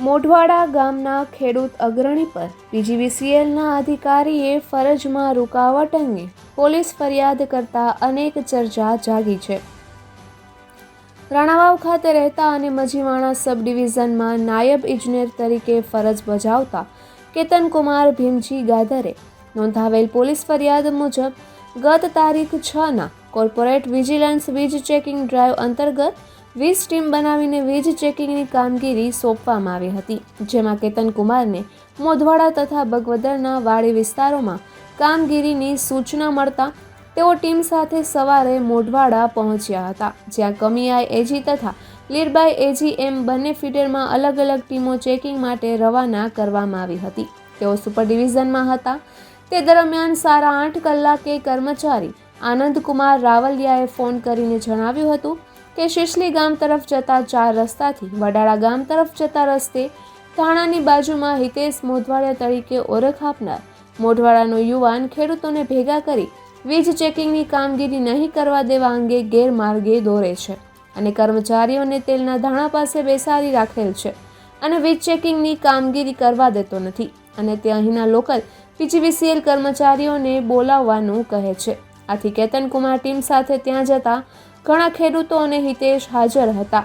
મોઢવાડા ગામના ખેડૂત અગ્રણી પર પીજીવીસીએલના અધિકારીએ ફરજમાં રૂકાવટ અંગે પોલીસ ફરિયાદ કરતા અનેક ચર્ચા જાગી છે. રાણાવાવ ખાતે રહેતા અને મજીવાણા સબ ડિવિઝનમાં નાયબ ઇજનેર તરીકે ફરજ બજાવતા કેતનકુમાર ભીમજી ગાદરે નોંધાવેલ પોલીસ ફરિયાદ મુજબ ગત તારીખ છના કોર્પોરેટ વિજિલન્સ વીજ ચેકિંગ ડ્રાઈવ અંતર્ગત વીસ ટીમ બનાવીને વીજ ચેકિંગની કામગીરી સોંપવામાં આવી હતી, જેમાં કેતન કુમારને મોધવાડા તથા બગવદરના વાડી વિસ્તારોમાં કામગીરીની સૂચના મળતા તેઓ ટીમ સાથે સવારે મોઢવાડા પહોંચ્યા હતા, જ્યાં કમિયાઈ એજી તથા લીરબાઈ એજી એમ બંને ફીડરમાં અલગ અલગ ટીમો ચેકિંગ માટે રવાના કરવામાં આવી હતી. તેઓ સુપર ડિવિઝનમાં હતા. તે દરમિયાન સાડા આઠ કલાકે કર્મચારી આનંદકુમાર રાવલિયાએ ફોન કરીને જણાવ્યું હતું કે શિશલી ગામ તરફ જતા ચાર રસ્તાથી વડાળા ગામ તરફ જતા રસ્તે થાણાની બાજુમાં હિતેશ મોઢવાડિયા તરીકે ઓળખ આપનાર મોઢવાડાનો યુવાન ખેડૂતોને ભેગા કરી વીજ ચેકિંગની કામગીરી નહીં કરવા દેવા અંગે ગેરમાર્ગે દોરે છે અને કર્મચારીઓને તેલના ધાણા પાસે બેસાડી રાખેલ છે અને વીજ ચેકિંગની કામગીરી કરવા દેતો નથી અને તે અહીંના લોકલ પીજીવીસીએલ કર્મચારીઓને બોલાવવાનું કહે છે. આથી કેતનકુમાર ટીમ સાથે ત્યાં જતા ઘણા ખેડૂતો અને હિતેશ હાજર હતા.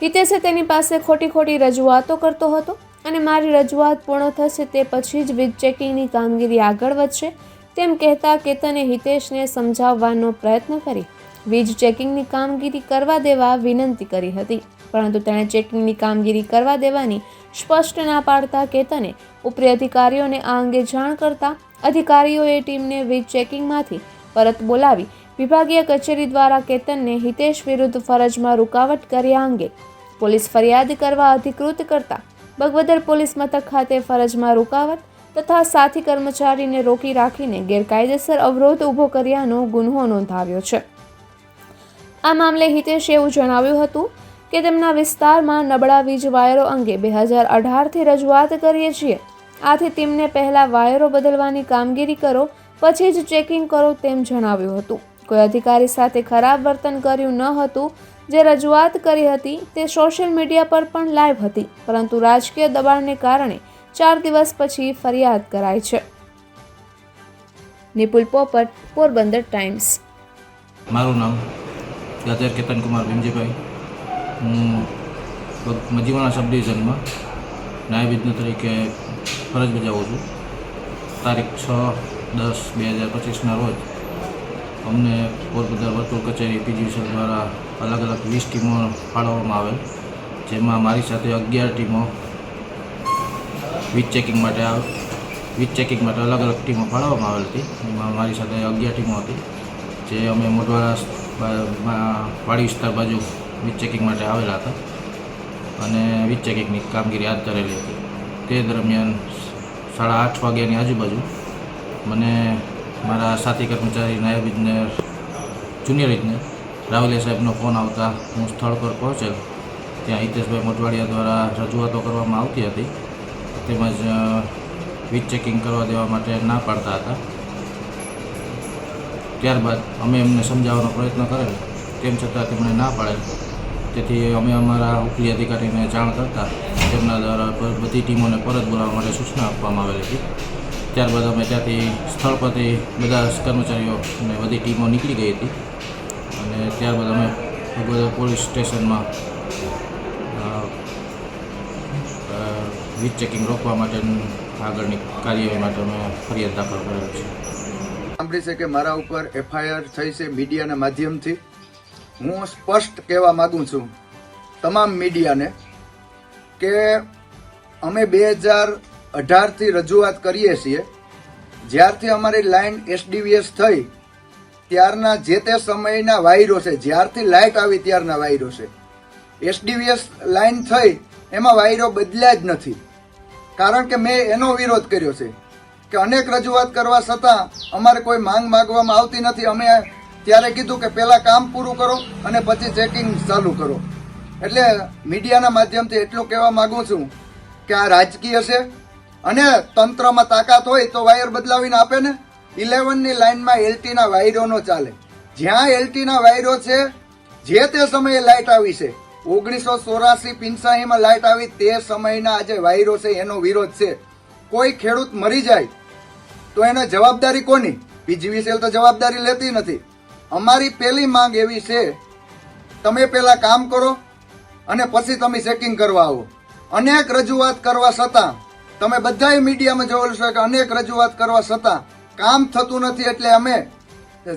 હિતેશે તેની પાસે ખોટી ખોટી રજૂઆતો કરતો હતો અને મારી રજૂઆત પૂર્ણ થશે તે પછી જ વીજ ચેકિંગની કામગીરી આગળ વધશે, તેમ કહેતા કેતને હિતેશને સમજાવવાનો પ્રયત્ન કરી વીજ ચેકિંગની કામગીરી કરવા દેવા વિનંતી કરી હતી. પરંતુ તેણે ચેકિંગની કામગીરી કરવા દેવાની સ્પષ્ટ ના પાડતા કેતને ઉપરી અધિકારીઓને આ અંગે જાણ કરતા અધિકારીઓએ ટીમને વીજ ચેકિંગમાંથી પરત બોલાવી વિભાગીય કચેરી દ્વારા કેતનને હિતેશ વિરુદ્ધ ફરજમાં રૂકાવટ કર્યા અંગે પોલીસ ફરિયાદ કરવા અધિકૃત કરતા બગવદર પોલીસ મથક ખાતે ફરજમાં રૂકાવટ તથા સાથી કર્મચારીને રોકી રાખીને ગેરકાયદેસર અવરોધ ઊભો કર્યાનો ગુન્હો નોંધાવ્યો છે. આ મામલે હિતેશે એવું જણાવ્યું હતું કે તેમના વિસ્તારમાં નબળા વીજ વાયરો અંગે બે હજાર અઢારથી રજૂઆત કરીએ છીએ. આથી તેમને પહેલાં વાયરો બદલવાની કામગીરી કરો, પછી જ ચેકિંગ કરો તેમ જણાવ્યું હતું. કોઈ અધિકારી સાથે ખરાબ વર્તન કર્યું ન હતું, જે રજૂઆત કરી હતી તે સોશિયલ મીડિયા પર પણ લાઈવ હતી, પરંતુ રાજકીય દબાણને કારણે ચાર દિવસ પછી ફરિયાદ કરાઈ છે. નિપુલ પોપટ, પોરબંદર ટાઈમ્સ. મારું નામ ગાજર કેતન કુમાર ભીમજીભાઈ. હું મજીવાણા સબ ડિવિઝનમાં નાયબ ઇજનેર તરીકે ફરજ બજાવું છું. તારીખ છ દસ બે હજાર પચીસના રોજ અમને પોરબંદર વર્તુળ કચેરી પીજીવીસી દ્વારા અલગ અલગ વીસ ટીમો ફાળવવામાં આવેલ, જેમાં મારી સાથે અગિયાર ટીમો વીજ ચેકિંગ માટે વીજ ચેકિંગ માટે અલગ અલગ ટીમો ફાળવવામાં આવેલ હતી. એમાં મારી સાથે અગિયાર ટીમો હતી, જે અમે મોઢવાડા વાડી વિસ્તાર બાજુ વીજ ચેકિંગ માટે આવેલા હતા અને વીજ ચેકિંગની કામગીરી હાથ ધરેલી હતી. તે દરમિયાન સાડા આઠ વાગ્યાની આજુબાજુ મને મારા સાથી કર્મચારી નાયબ ઇજનેર, જુનિયર ઇજનેર, રાવલિયા સાહેબનો ફોન આવતા હું સ્થળ પર પહોંચેલ. ત્યાં હિતેશભાઈ મોટવાડિયા દ્વારા રજૂઆતો કરવામાં આવતી હતી. તેમજ વીજ ચેકિંગ કરવા દેવા માટે ના પાડતા હતા. ત્યારબાદ અમે એમને સમજાવવાનો પ્રયત્ન કરેલ. તેમ છતાં તેમણે ના પાડેલ. તેથી અમે અમારા ઉપલી અધિકારીને જાણ કરતા તેમના દ્વારા બધી ટીમોને પરત બોલાવવા માટે સૂચના આપવામાં આવેલી હતી. ત્યારબાદ અમે ત્યાંથી સ્થળ પરથી બધા કર્મચારીઓ અને બધી ટીમો નીકળી ગઈ હતી. અને ત્યારબાદ અમે ભગવદા પોલીસ સ્ટેશનમાં વીજ ચેકિંગ રોકવા માટે આગળની કાર્યવાહી માટે અમે ફરિયાદ દાખલ કરેલ છે. સાંભળી છે કે મારા ઉપર એફઆઈઆર થઈ છે મીડિયાના માધ્યમથી. હું સ્પષ્ટ કહેવા માગું છું તમામ મીડિયાને કે અમે બે હજાર અઢારથી રજૂઆત કરીએ છીએ. જ્યારથી અમારી લાઇન એસડીવીએસ થઈ, ત્યારના જે તે સમયના વાયરો છે, જ્યારથી લાઇટ આવી ત્યારના વાયરો છે. એસડીવીએસ લાઇન થઈ, એમાં વાયરો બદલ્યા જ નથી. કારણ કે મેં એનો વિરોધ કર્યો છે કે અનેક રજૂઆત કરવા છતાં અમારે કોઈ માંગ માગવામાં આવતી નથી. અમે ત્યારે કીધું કે પહેલાં કામ પૂરું કરો અને પછી ચેકિંગ ચાલુ કરો. એટલે મીડિયાના માધ્યમથી એટલું કહેવા માગું છું કે આ રાજકીય છે. અને તંત્રમાં તાકાત હોય તો વાયર બદલાવીને આપે ને? ઇલેવનની લાઇનમાં એલટીના વાયરો નો ચાલે. જ્યાં એલટીના વાયરો છે, જે તે સમયે લાઇટ આવી છે. ઓગણીસો ચોરાસી પિંચાહીમાં લાઇટ આવી તે સમયના આજે વાયરો છે, એનો વિરોધ છે. કોઈ ખેડૂત મરી જાય, તો એને જવાબદારી કોની? પીજીવીસીએલ તો જવાબદારી લેતી નથી. અમારી પહેલી માંગ એવી છે, તમે પહેલાં કામ કરો અને પછી તમે ચેકિંગ કરવા આવો. અનેક રજૂઆત કરવા છતાં તમે બધાય મીડિયામાં જોયેલું છે કે અનેક રજૂઆત કરવા છતાં કામ થતું નથી એટલે અમે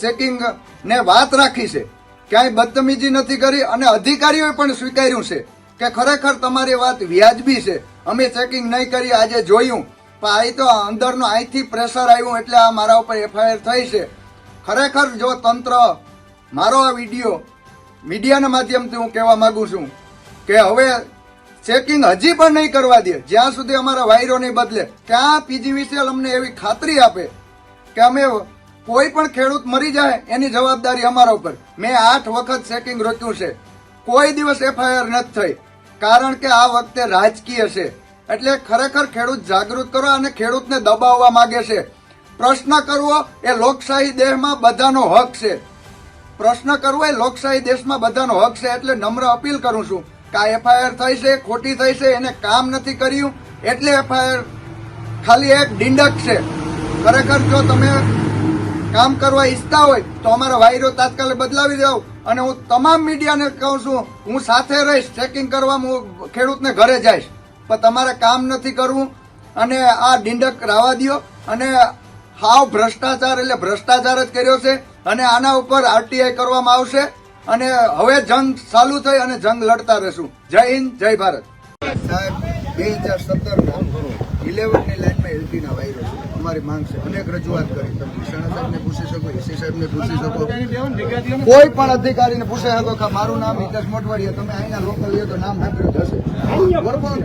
ચેકિંગ ને વાત રાખી છે. ક્યાંય બદતમીજી નથી કરી અને અધિકારીઓએ પણ સ્વીકાર્યું છે કે ખરેખર તમારી વાત વ્યાજબી છે. અમે ચેકિંગ નહીં કરી, આજે જોયું. પણ અહીં તો અંદરનો અહીંથી પ્રેશર આવ્યું એટલે આ મારા ઉપર એફઆઈઆર થઈ છે. ખરેખર જો તંત્ર મારો આ વીડિયો મીડિયાના માધ્યમથી હું કહેવા માગું છું કે હવે ચેકિંગ હજી પણ નહીં કરવા દે. જ્યાં સુધી અમારા વાયરો નહીં બદલે, ક્યાં પીજીવીસીએલ અમને એવી ખાતરી આપે કે અમે કોઈ પણ ખેડૂત મરી જાય, એની જવાબદારી અમારા ઉપર. મેં આઠ વખત ચેકિંગ રોક્યું છે. કોઈ દિવસ એફઆઈઆર નથી થઈ. કારણ કે આ વખતે રાજકીય છે. એટલે ખરેખર ખેડૂત જાગૃત કરો અને ખેડૂતને દબાવવા માંગે છે. પ્રશ્ન કરવો એ લોકશાહી દેશમાં બધાનો હક છે. પ્રશ્ન કરવો એ લોકશાહી દેશમાં બધાનો હક છે એટલે નમ્ર અપીલ કરું છું. એફઆઈઆર થઈ છે, ખોટી થઈ છે, એને કામ નથી કર્યું, એટલે એફઆઈઆર ખાલી એક ડિંડક છે. ખરેખર જો તમે કામ કરવા ઈચ્છતા હોય, તો અમારા વાયરો તાત્કાલિક બદલાવી દો અને હું તમામ મીડિયાને કહું છું, હું સાથે રહીશ ચેકિંગ કરવા હું ખેડૂતને ઘરે જઈશ. પણ તમારે કામ નથી કરવું અને આ ડિંડક રાવા દ્યો અને હાવ ભ્રષ્ટાચાર, એટલે ભ્રષ્ટાચાર જ કર્યો છે અને આના ઉપર આરટીઆઈ કરવામાં આવશે. અને હવે જંગ ચાલુ થઈ અને જંગ લડતા રહેશું. જય હિન્દ, જય ભારત. સાહેબ, બે હજાર સત્તર ઇલેવનની લાઈનમાં એલટીના વાયરો છે. અમારી માંગ છે. અનેક રજૂઆત કરી. તમે નિશાણા સાહેબને પૂછી શકો, એસી સાહેબને પૂછી શકો. કોઈ પણ અધિકારીને પૂછી શકો કે મારું નામ હિતેશ મોટવાડિયા, તમે અહીંના લોકલ લ્યો તો નામ જ હશે. બરોબર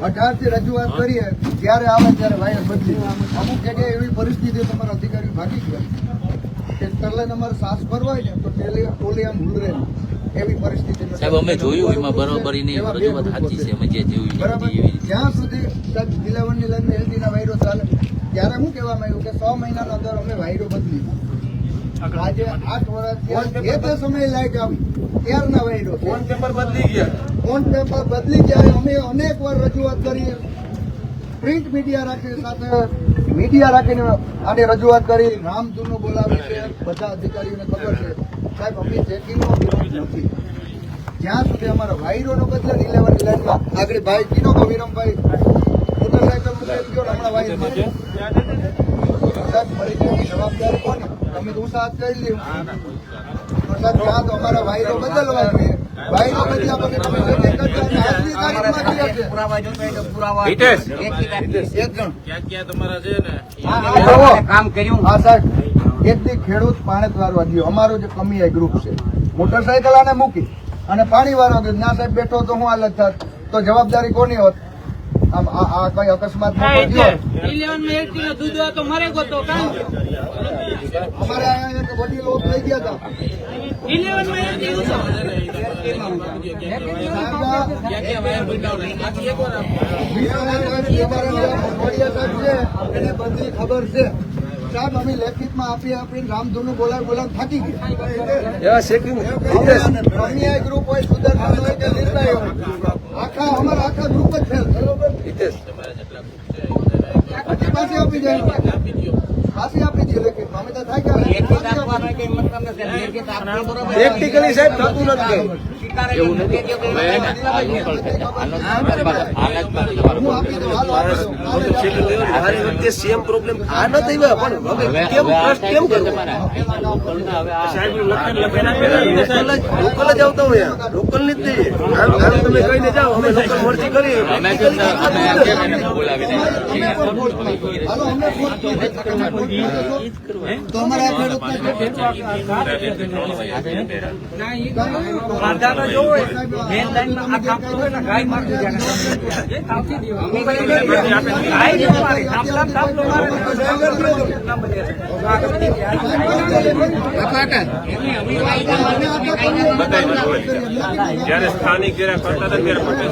અઢારથી રજૂઆત કરીએ જ્યારે આવે ત્યારે વાયર બદલી અમુક જગ્યાએ એવી પરિસ્થિતિ તમારા અધિકારી ભાગી ગયા કે તરલે અમારે સાસ ભરવાય ને તો ટેલી આમ હુલરે એવી પરિસ્થિતિ. સાહેબ અમે જોયું એમાં બરોબરીની એવા રજૂઆત સાચી છે અમે જે જોયું બરાબર. જ્યાં સુધી સાહેબ ઇલેવનની લગ્ન એલડી ના વાયરો ચાલે ત્યારે હું કહેવામાં આવ્યું કે સો મહિનાના અંદર અમે વાયરો બદલી આજે આઠ વર્ષ જે તે સમયે લાઈટ આવી ત્યારના વાયરો ફોન પેપર બદલી ગયા. ફોન પેપર બદલી ગયા અમે અનેક વાર રજૂઆત કરી. પ્રિન્ટ મીડિયા રાખી સાથે મીડિયા રાખીને આની રજૂઆત કરી. રામધૂનો બોલાવી છે બધા અધિકારીઓને ખબર છે. સાહેબ અમે ચેકિંગનો વિરોધ નથી. જ્યાં સુધી અમારા વાયરોનો બદલે ઇલેવન લાઈનમાં આગળ ભાઈ કીનો કહો વિરમભાઈ મોટરસાયકલ મૂકી ગયો ને હમણાં વાયર સાહેબ ફરી જવાબદારી કોની? તમે તો સાથ કરી તો સાહેબ ત્યાં તો અમારા વાયરો બદલવા જોઈએ વાયરો બદલ્યા પછી તમે ચેકિંગ કરજો અને આજની તારીખમાં ક્યાં છે? એક જણ કામ કર્યું. હા સાહેબ. એક દી ખેડૂત પાણી વાળવા દો અમારો જે કમી એ ગ્રુપ છે. મોટરસાયકલ આને મૂકી અને પાણી વાળવા ગયો. ના સાહેબ બેઠો તો હું હાલત થાત. તો જવાબદારી કોની હોત? આમ આ આ કઈ અકસ્માત દૂધ તો મરે ગયો અમારે વડીલો ગયા હતા. એને બધી ખબર છે. સાહેબ અમે લેખિતમાં આપી આપીને રામધૂનું બોલાવી બોલાવી થાકી ગયા. અન્ય ગ્રુપ હોય સુદર્શન હોય કે નિર્ણય હોય. આખા અમારા આખા ગ્રુપ જ ફેલ બરોબર પાછી આપી જાય. પાછી આપી દઈએ લેખિતમાં અમે તો થાક્યા. વ્યક્તિગત સાહેબ થતું નથી સેમ પ્રોબ્લેમ આ ન પણ હવે કેમ ટ્રસ્ટ કેમ કરવો? લોકલ જ આવતા હોય લોકલની જ નહીં આમ આમ તમે કહીને જાઓ અમે લોકલ મરજી કરી અમે તો અમારા ને મારી જ્યારે સ્થાનિક જયારે કરતા હતા ત્યારે પટેલ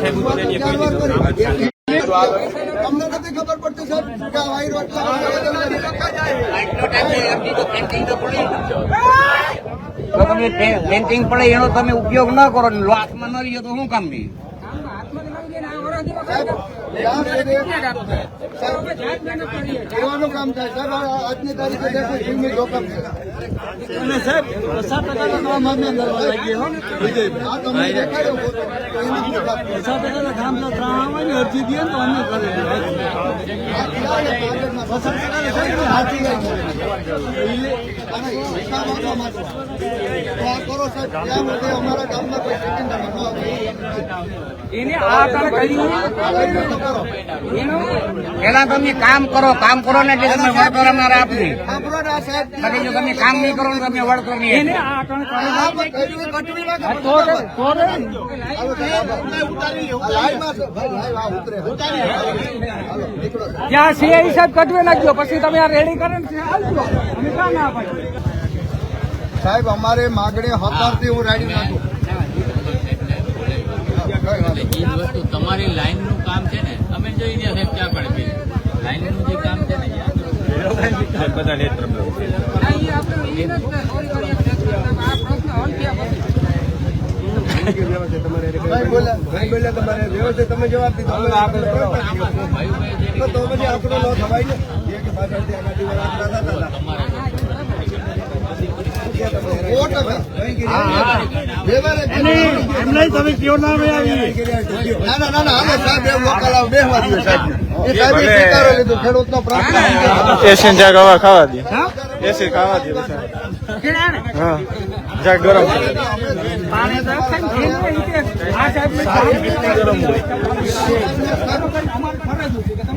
સાહેબ તો તમે પેન્ટિંગ પડે એનો તમે ઉપયોગ ન કરો હાથમાં ન રહ્યો તો શું કામ નહીં કામ થાય સાહેબ આજની તારીખે જોખમ આ તમને દેખાડ્યો ફોટો. એની જ વાત છે. આ ક્યાં છે? હાથી કામ છે. અને હિસાબ આપવા માટે. તો આ કરો સાહેબ અમારા ગામમાં કોઈ. એને આ પેલા તમે કામ કરો કામ કરો ને એટલે તમે વળતર અમારે આપવી સાંભળો ને આ સાહેબ બાકી જો તમે કામ નહીં કરો ને તમે વળતર નહીં. જ્યાં સીઆઈ સાહેબ કટવી નાખજો પછી તમે આ રેડી કરે ને આવજો. અમે કાં ના પાડીએ? સાહેબ અમારે માગણી હકારથી હું રાડી નાખું. એટલે વસ્તુ તમારી લાઈનનું કામ છે ને અમે જોઈ ગયા સાહેબ ક્યાં પણ લાઈનનું જે કામ છે ને તમે જવાબ દીધો. તો તો પછી આંકડો ન થવાય ને. એ કે પાછળથી આ ગાડીવાળા આંકડા થતા હતા. વ્યવહાર જ છે. ના ના ના સાહેબ બેહવા દો સાહેબ. એ સાહેબ સ્વીકારો લીધું ખેડૂતનો પ્રશ્ન એસી જાગ હવા ખાવા દે. એસી ખાવા દે હા. જાગ ગરમ આ સાહેબ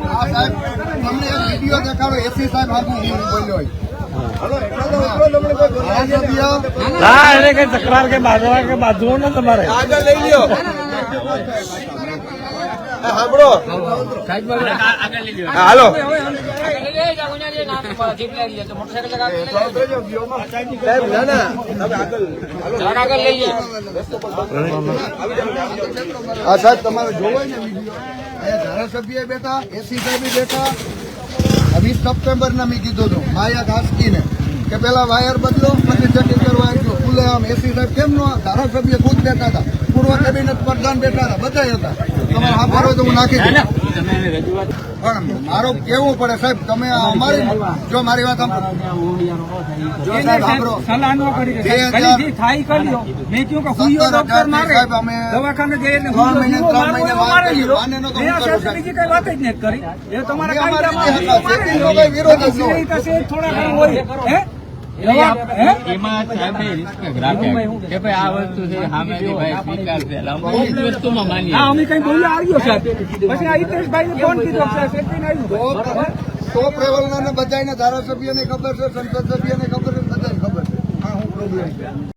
આ સાહેબ તમને એક વીડિયો દેખાડો એસી સાહેબ હાથું બોલ્યો હોય. ધારાસભ્ય હા એને કઈ તકરાર કે બાંધવા કે બાંધવો ને તમારે. આગળ લઈ લ્યો. સાંભળો હાલો. આ સાહેબ તમારે જોવો ને અહીંયા ધારાસભ્ય બેઠા એસી સાહેબ બેઠા. વીસ સપ્ટેમ્બર ના મેં કીધું હતું માયા ઘાસકીને કે પેલા વાયર બદલો પછી ચેકિંગ કરવા આવ્યો ખુલ્લે આમ એસી સાહેબ કેમ નો ધારાસભ્ય ખુદ બેઠા હતા? પૂર્વ કેબિનેટ પ્રધાન બેઠા હતા બધા હતા. તમારે હા ફારો તો હું નાખી દઉં. પણ મારો કેવું પડે સાહેબ? તમે અમારી જો મારી વાત વિરોધ થોડા હોય. એમાં સાહેબે રિસ્પેક્ટ રાખે. કે ભાઈ આ વસ્તુ છે સામેથી ભાઈ સ્વીકાર છે એટલે અમે એ જ વસ્તુમાં માનીએ. હા અમે કઈ બોલ્યા આવ્યો સાહેબ પછી આ હિતેશભાઈ ને ફોન કીધો સાહેબ સેટિંગ આવ્યું. ટોપ લેવલના બધાને ધારાસભ્યને ખબર છે સંસદ સભ્યને ખબર છે બધાને ખબર છે. હા હું પ્રોબ્લેમ છે